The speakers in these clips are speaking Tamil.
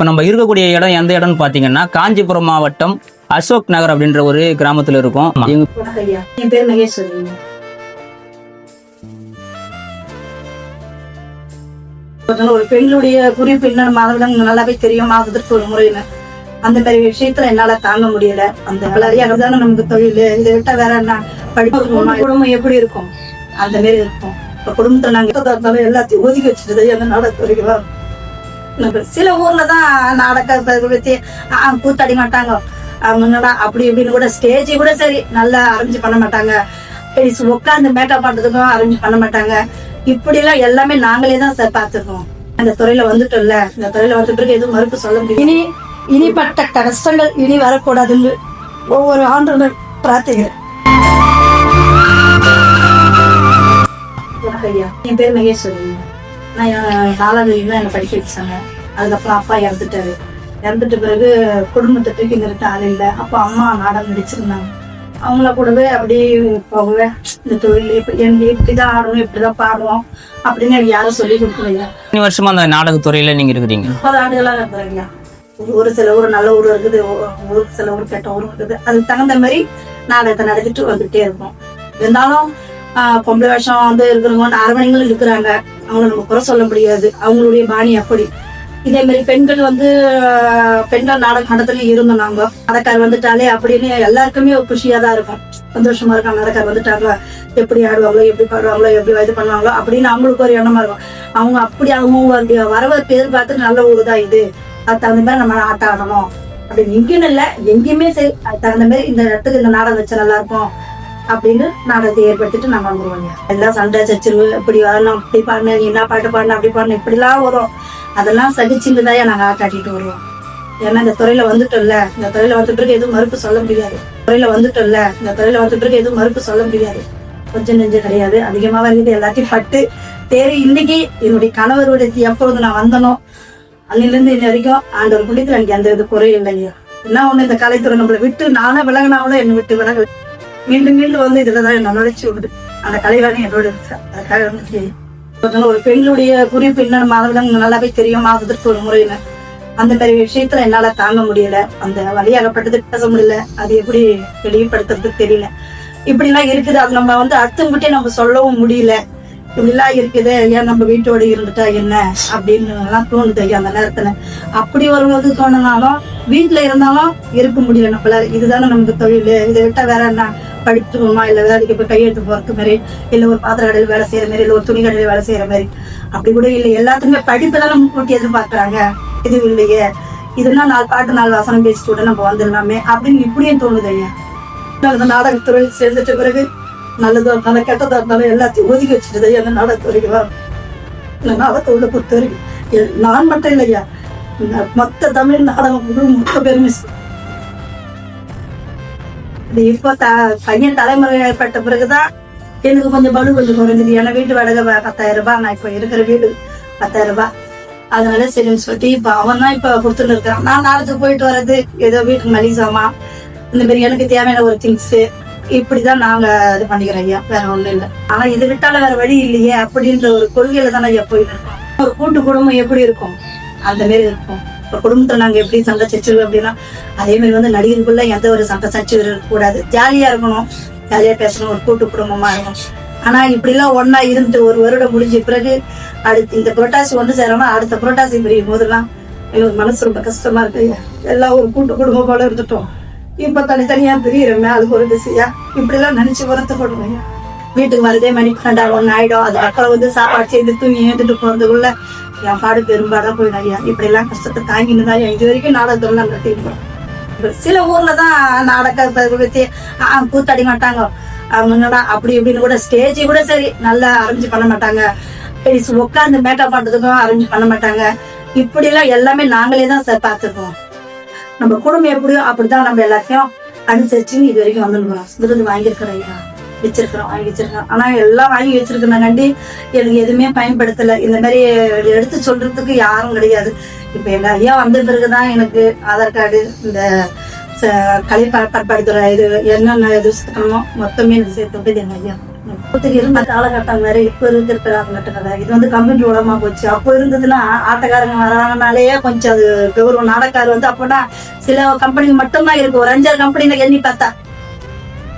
இப்போ நம்ம இருக்கக்கூடிய இடம் எந்த இடம்னு பார்த்தீங்கன்னா காஞ்சிபுரம் மாவட்டம் அசோக் நகர் அப்படின்ற ஒரு கிராமத்தில் இருக்கும். என் பேர் மகேஸ்வரி. ஒரு பெண்களுடைய குறிப்பு என்ன மாதவிடம் நல்லாவே தெரியும். மாதத்திற்கு ஒரு முறைன்னு அந்த மாதிரி விஷயத்துல என்னால தாங்க முடியல. அந்த வளரியாக தானே நமக்கு தொழில். இதை விட்டா வேற என்ன? படிப்பு குடும்பம் எப்படி இருக்கும்? அந்த மாதிரி இருக்கும். இப்ப குடும்பத்துல நாங்க எதை இருந்தாலும் எல்லாத்தையும் ஒதுக்கி வச்சுட்டு நாடகத்துறைக்கு நம்ம சில ஊர்ல தான் நாடகத்தை பத்தி கூத்தாடி மாட்டாங்க. முன்னடா அப்படி இப்படின்னு கூட ஸ்டேஜ் கூட சரி நல்லா அரேஞ்ச் பண்ண மாட்டாங்க. உட்காந்து மேக்கப் பண்றதுக்கும் அரேஞ்ச் பண்ண மாட்டாங்க. இப்படி எல்லாம் எல்லாமே நாங்களே தான் சார் பார்த்துருக்கோம். அந்த துறையில வந்துட்டோம்ல இந்த துறையில வந்துட்டு எதுவும் மறுப்பு சொல்ல முடியும் இனி இனிப்பட்ட கஷ்டங்கள் இனி வரக்கூடாதுன்னு ஒவ்வொரு ஆண்டும் பிரார்த்திக்கிறேன். என் பேர் மகேஸ்வரி நான் நாலாவது தான் என்னை படிக்க வச்சாங்க. அதுக்கப்புறம் அப்பா இறந்துட்டாரு. இறந்துட்ட பிறகு குடும்பத்தை தூக்கி நிறுத்த ஆள் இல்லை. அப்போ அம்மா நாடகம் நடிச்சிருந்தாங்க. அவங்கள கூடவே அப்படியே போகவே இந்த தொழில் இப்ப எனக்கு இப்படிதான் ஆடணும் இப்படிதான் பாடுவோம் அப்படின்னு எனக்கு யாரும் சொல்லி கொடுக்கலையா எத்தனை வருஷமா அந்த நாடகத்துறையில நீங்க இருக்கிறீங்க? முப்பது ஆண்டுகளாக இருக்கிறாங்க. ஒரு சில ஊர் நல்ல ஊர் இருக்குது ஒரு சில ஊர் கெட்ட ஊர் இருக்குது. அதுக்கு தகுந்த மாதிரி நாடகத்தை நடத்திட்டு வந்துட்டே இருக்கோம். இருந்தாலும் பொம்பளை வேஷம் வந்து இருக்கிறவங்க அரவணைங்களும் இருக்கிறாங்க. அவங்கள நம்ம குறை சொல்ல முடியாது. அவங்களுடைய பாணி அப்படி. இதே மாதிரி பெண்கள் வந்து பெண்கள் நாடக நடத்துல இருந்தோம் நாங்க. நடக்கார் வந்துட்டாலே அப்படின்னு எல்லாருக்குமே ஒரு குஷியா தான் இருக்கும். சந்தோஷமா இருக்கும் நடக்கார் வந்துட்டாங்க எப்படி ஆடுவாங்களோ? எப்படி பாடுவாங்களோ? எப்படி இது பண்ணுவாங்களோ? அப்படின்னு அவங்களுக்கு ஒரு எண்ணமா இருக்கும். அவங்க அப்படி அவங்க பேர் எதிர்பார்த்து நல்ல ஊர் தான் இது. அது தகுந்த மாதிரி நம்ம ஆட்டம் ஆடணும் அப்படின்னு இங்கேயும் இல்லை. எங்கேயுமே சரி. அது தகுந்த மாதிரி இந்த இடத்துக்கு இந்த நாடகம் வச்சா நல்லா இருக்கும். அப்படின்னு நாடகத்தை ஏற்படுத்திட்டு நாங்க வந்துருவோங்க. எல்லாம் சண்டை சச்சிருவு இப்படி வரணும் இப்படி பாடணும் நீ என்ன பாட்டு பாடணும் அப்படி பாடணும் இப்படிலாம் வரும். அதெல்லாம் சகிச்சுட்டு தான் நாங்க ஆட்டாட்டிட்டு வருவோம். ஏன்னா இந்த துறையில வந்துட்டோம்ல இந்த துறையில வந்துட்டு பிறகு எதுவும் மறுப்பு சொல்ல முடியாது. துறையில வந்துட்டோம்ல இந்த துறையில வந்துட்டு பிறகு எதுவும் மறுப்பு சொல்ல முடியாது. கொஞ்சம் நெஞ்சம் கிடையாது. அதிகமாக இருக்குது எல்லாத்தையும் பட்டு தேறி இன்னைக்கு என்னுடைய கணவருடைய எப்பொழுது நான் வந்தனோ அன்னிலிருந்து இன்ன வரைக்கும் ஆண்டவர் குடித்துல எனக்கு எந்த இது குறையும் இல்லைங்க. என்ன ஒண்ணு இந்த கலைத்துறை நம்மளை விட்டு நானும் விலகினாவளோ என்னை விட்டு விலக மீண்டும் மீண்டும் வந்து இதுலதான் என்ன நுழைச்சி விடுது. அந்த கலைவாணி என்னோட இருக்கு. அதுக்காக வந்து ஒரு பெண்களுடைய குறிப்பு என்ன? மாதவிடம் நல்லாவே தெரியும். மாதத்திற்கு ஒரு முறைன்னு அந்த மாதிரி விஷயத்துல என்னால தாங்க முடியல. அந்த வழியாகப்பட்டது பேச முடியல. அது எப்படி வெளிப்படுத்துறதுக்கு தெரியல. இப்படி எல்லாம் இருக்குது. அது நம்ம வந்து அடுத்தவங்கிட்டே நம்ம சொல்லவும் முடியல. இப்படிலாம் இருக்குது. ஏன் நம்ம வீட்டோட இருந்துட்டா என்ன? அப்படின்னு எல்லாம் தோணுது ஐயா அந்த நேரத்துல. அப்படி வரும்போது தோணுனாலும் வீட்டுல இருந்தாலும் இருக்க முடியல நம்மளால. இதுதானே நமக்கு தொழில். இதை விட்டா வேற என்ன? படிச்சுக்கணுமா இல்லை வேலைக்கு போய் கையெழுத்து போறது மாதிரி இல்லை ஒரு பாத்திர கடையில் வேலை செய்யற மாதிரி இல்லை ஒரு துணி கடையில் வேலை செய்யற மாதிரி. அப்படி கூட இல்லை. எல்லாத்துக்குமே படிப்பு தானே முன்கூட்டி கூட்டி எதிர்பார்க்கறாங்க. இது இல்லையே இதுனா நாலு பாட்டு நாலு வசனம் பேசிட்டு கூட நம்ம வந்துடலாமே அப்படின்னு இப்படியும் தோணுதுங்க. ஐயா அந்த நாடகத்துறை சேர்ந்துட்ட பிறகு நல்லதா இருந்தாலும் கெட்டதா இருந்தாலும் எல்லாத்தையும் ஒதுக்கி வச்சுட்டு அந்த நாடகத்துறைக்கு வரும் இந்த நாடகத்தை பொறுத்த வரைக்கும் நான் மட்டும் இல்லையா? மொத்த தமிழ் நாடகம் முழு மொத்த பெருமை இது இப்போ த பையன் தலைமுறை ஏற்பட்ட பிறகுதான் எனக்கு கொஞ்சம் பலு கொஞ்சம் குறைஞ்சது. ஏன்னா வீட்டு வாடகை பத்தாயிரம் ரூபாய் நான் இப்போ இருக்கிற வீடு பத்தாயிரம் ரூபாய். அதனால சரின்னு சொல்லிட்டு இப்போ அவன் தான் இப்போ கொடுத்துட்டு இருக்கான் நான் நாளைக்கு போயிட்டு வர்றது ஏதோ வீட்டுக்கு மளிகை சாமான் இந்த மாதிரி எனக்கு தேவையான ஒரு திங்ஸு இப்படிதான் நாங்க இது பண்ணிக்கிறோம் ஐயா. வேற ஒண்ணும் இல்லை. ஆனா இது விட்டால வேற வழி இல்லையே அப்படின்ற ஒரு கொள்கையில தானே ஐயா போயிட்டு இருக்கோம். ஒரு கூட்டு குடும்பம் எப்படி இருக்கும்? அந்த மாரி இருக்கும். இப்போ குடும்பத்துல நாங்க எப்படி சண்டை சச்சிருவோம் அப்படின்னா அதே மாதிரி வந்து நடிகருக்குள்ள எந்த ஒரு சண்டை சச்சிரு இருக்கக்கூடாது. ஜாலியா இருக்கணும். ஜாலியா பேசணும். ஒரு கூட்டு குடும்பமா இருக்கணும். ஆனா இப்படி எல்லாம் ஒன்னா இருந்து ஒரு வருடம் முடிஞ்ச பிறகு அடுத்து இந்த புரட்டாசி ஒன்று சேரணும் அடுத்த புரட்டாசி பிரியும் போதெல்லாம் எங்களுக்கு மனசு ரொம்ப கஷ்டமா இருக்கு. எல்லாம் ஒரு கூட்டு குடும்பம் போல இருந்துட்டோம். இப்ப தனித்தனியா பிரியிறமே அதுக்கு ஒரு திசையா. இப்படி எல்லாம் நினைச்சு வருத்தப்படுவோம் வீட்டுக்கு வரதே மணி பன்னெண்டாயிரம் ஒன்று ஆயிடும். அது அக்கறை வந்து சாப்பாடு செய்து தூங்கி ஏந்துட்டு போறதுக்குள்ள என் பாடு பெரும்பாடா போயிடும் ஐயா. இப்படி எல்லாம் கஷ்டத்தை தாங்கின்னு தான் ஐயா இது வரைக்கும் நாடகத்துல நடத்திருக்கோம் சில ஊர்ல தான் நாடகத்தை பத்தி ஆஹ், கூத்தாடி மாட்டாங்க. ஆஹ், அப்படி இப்படின்னு கூட ஸ்டேஜ் கூட சரி நல்லா அரேஞ்ச் பண்ண மாட்டாங்க. உட்காந்து மேக்கப் பண்றதுக்கும் அரேஞ்ச் பண்ண மாட்டாங்க. இப்படி எல்லாம் எல்லாமே நாங்களே தான் சார் பார்த்துருக்கோம். நம்ம குடும்பம் எப்படியோ அப்படிதான் நம்ம எல்லாத்தையும் அனுசரிச்சு இது வரைக்கும் வந்துருக்கோம். விருது வாங்கியிருக்கிறோம் ஐயா. வச்சிருக்கிறோம் வாங்கி வச்சிருக்கோம் ஆனா எல்லாம் வாங்கி வச்சிருக்கனாண்டி எனக்கு எதுவுமே பயன்படுத்தல. இந்த மாதிரி எடுத்து சொல்றதுக்கு யாரும் கிடையாது. இப்ப எங்க ஐயா வந்த பிறகுதான் எனக்கு ஆதார் கார்டு இந்த ச- கலை ப- இது என்னென்ன இது சேர்க்கணுமோ மொத்தமே எனக்கு சேர்த்து விட்டது எங்க ஐயா. இருந்த காலகட்டம் வேற இப்ப இருக்கிற காலகட்டம் வேற இது வந்து கம்ப்யூட்டர் உலகமா போச்சு. அப்போ இருந்ததுன்னா ஆட்டக்காரங்க வராங்கனாலேயே கொஞ்சம் அது கௌரவம் நாடக்கார் வந்து அப்போனா சில கம்பெனி மட்டும்தான் இருக்கு. ஒரு அஞ்சாறு கம்பெனில எண்ணி பார்த்தா.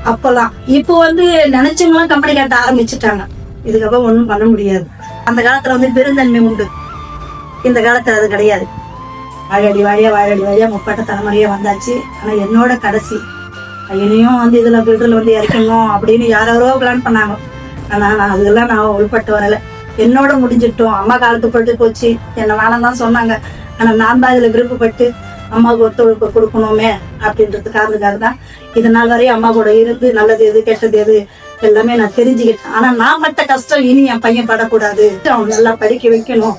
அப்பெல்லாம் இப்போ வந்து நினைச்சவங்களாம் கம்பெனி கட்ட ஆரம்பிச்சுட்டாங்க. இதுக்கப்புறம் ஒன்றும் பண்ண முடியாது. அந்த காலத்துல வந்து பெருந்தன்மை உண்டு. இந்த காலத்துல அது கிடையாது. வாழடி வாழியா வாழடி வாழியா முப்பட்ட தலைமுறையா வந்தாச்சு. ஆனா என்னோட கடைசி என்னையும் வந்து இதுல பில்டர்ல வந்து இறக்கணும் அப்படின்னு யாரோ பிளான் பண்ணாங்க. ஆனா நான் அதெல்லாம் நான் உள்பட்டு வரல. என்னோட முடிஞ்சிட்டோம். அம்மா காலத்து போட்டு போச்சு. என்ன வேணாம் தான் சொன்னாங்க. ஆனா நான் தான் இதுல விருப்பப்பட்டு அம்மாவுக்கு ஒத்துழைப்பு கொடுக்கணுமே அப்படின்றது காரணத்துக்காக தான் இது நாள் வரையும் அம்மா கூட இருந்து நல்லது எது கெட்டது எது எல்லாமே நான் தெரிஞ்சுக்கிட்டேன். ஆனா நான் பட்ட கஷ்டம் இனி என் பையன் படக்கூடாது. அவன் நல்லா படிக்க வைக்கணும்.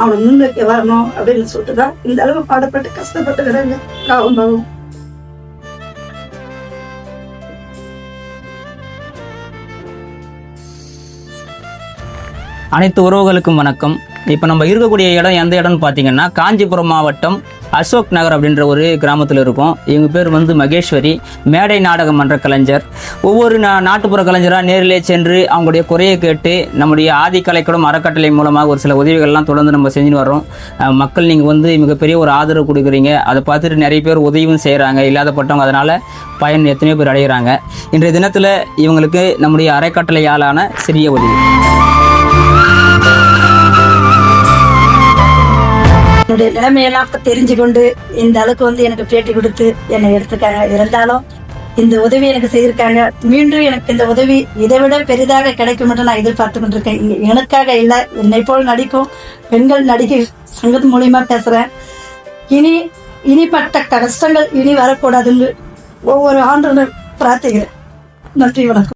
அவனை முன்னுக்கு வரணும் அப்படின்னு சொல்லிட்டு தான் இந்த அளவு பாடப்பட்டு கஷ்டப்பட்டுக்கிறாங்க அவங்க அனைத்து உறவுகளுக்கும் வணக்கம். இப்போ நம்ம இருக்கக்கூடிய இடம் எந்த இடம்னு பார்த்தீங்கன்னா காஞ்சிபுரம் மாவட்டம் அசோக் நகர் அப்படின்ற ஒரு கிராமத்தில் இருக்கோம். இவங்க பேர் வந்து மகேஸ்வரி. மேடை நாடக மன்ற கலைஞர். ஒவ்வொரு நா நாட்டுப்புற கலைஞராக நேரிலே சென்று அவங்களுடைய குறையை கேட்டு நம்முடைய ஆதிக்கலைக்கூடம் அறக்கட்டளை மூலமாக ஒரு சில உதவிகள்லாம் தொடர்ந்து நம்ம செஞ்சுன்னு வரோம் மக்கள் நீங்கள் வந்து மிகப்பெரிய ஒரு ஆதரவு கொடுக்குறீங்க. அதை பார்த்துட்டு நிறைய பேர் உதவியும் செய்கிறாங்க இல்லாதப்பட்டவங்க அதனால் பயன் எத்தனையோ பேர் அடைகிறாங்க இன்றைய தினத்தில் இவங்களுக்கு நம்முடைய அறக்கட்டளையாலான சிறிய உதவி. என்னுடைய நிலைமையெல்லாம் தெரிஞ்சு கொண்டு இந்த அளவுக்கு வந்து எனக்கு பேட்டி கொடுத்து என்னை எடுத்துக்காங்க. இருந்தாலும் இந்த உதவி எனக்கு செய்திருக்காங்க. மீண்டும் எனக்கு இந்த உதவி இதை விட பெரிதாக கிடைக்கும் என்று நான் எதிர்பார்த்து கொண்டிருக்கேன். எனக்காக இல்லை என்னை போல் நடிக்கும் பெண்கள் நடிகை சங்கத்து மூலியமா பேசுறேன். இனி இனிப்பட்ட கஷ்டங்கள் இனி வரக்கூடாதுன்னு ஒவ்வொரு ஆண்டு பிரார்த்திக்கிறேன். நன்றி வணக்கம்.